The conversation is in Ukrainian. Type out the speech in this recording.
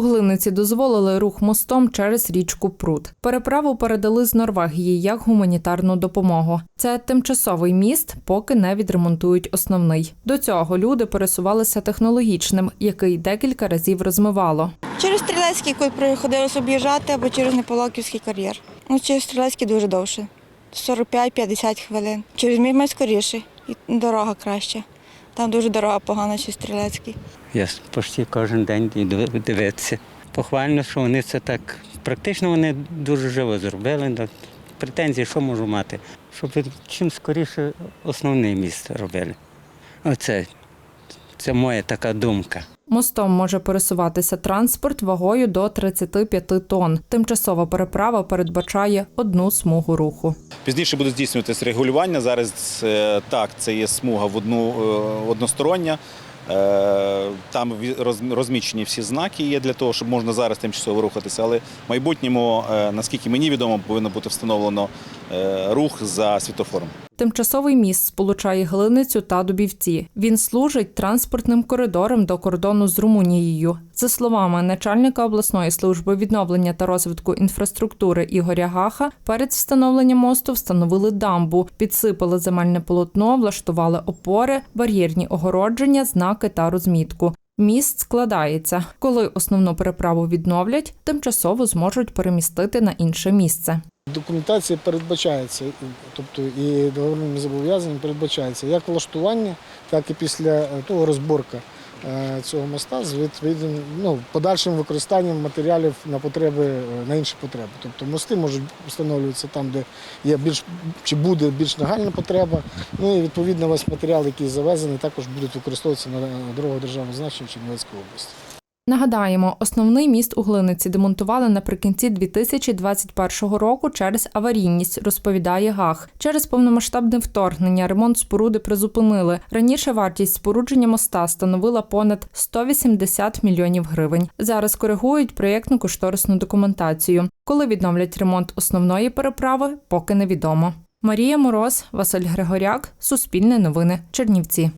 Глиниці дозволили рух мостом через річку Прут. Переправу передали з Норвегії як гуманітарну допомогу. Це тимчасовий міст, поки не відремонтують основний. До цього люди пересувалися технологічним, який декілька разів розмивало. Через стрілецький кут приходилось об'їжджати або через Неполоківський кар'єр. Ну, через стрілецький дуже довше. 45-50 хвилин. Через мій скоріше. І дорога краща. Там дуже дорога погана чи стрілецький. Я почти кожен день йду дивитися. Похвально, що вони це так. Практично вони дуже живо зробили. Претензії, що можу мати? Щоб чим скоріше основне місце робили. Оце це моя така думка. Мостом може пересуватися транспорт вагою до 35 тонн. Тимчасова переправа передбачає одну смугу руху. Пізніше буде здійснюватися регулювання. Зараз е, так, це є смуга в одну е, одностороння. Е, Там ві- роз- розміщені всі знаки є для того, щоб можна зараз тимчасово рухатися. Але в майбутньому, наскільки мені відомо, повинно бути встановлено рух за світофором. Тимчасовий міст сполучає Глиницю та Дубівці. Він служить транспортним коридором до кордону з Румунією. За словами начальника обласної служби відновлення та розвитку інфраструктури Ігоря Гаха, перед встановленням мосту встановили дамбу, підсипали земельне полотно, влаштували опори, бар'єрні огородження, знаки та розмітку. Міст складається. Коли основну переправу відновлять, тимчасово зможуть перемістити на інше місце. Документація передбачається, тобто і договорними зобов'язаннями передбачається як влаштування, так і після е, того розборка е, цього моста з відповідним ну, подальшим використанням матеріалів на потреби е, на інші потреби. Тобто мости можуть встановлюватися там, де є більш чи буде більш нагальна потреба. Ну і відповідно весь матеріал, який завезений, також будуть використовуватися на дорогах державного значення в Чернівецькій області. Нагадаємо, основний міст у Глиниці демонтували наприкінці 2021 року через аварійність, розповідає Гах. Через повномасштабне вторгнення ремонт споруди призупинили. Раніше вартість спорудження моста становила понад 180 мільйонів гривень. Зараз коригують проєктну кошторисну документацію. Коли відновлять ремонт основної переправи, поки невідомо. Марія Мороз, Василь Григоряк, Суспільне новини, Чернівці.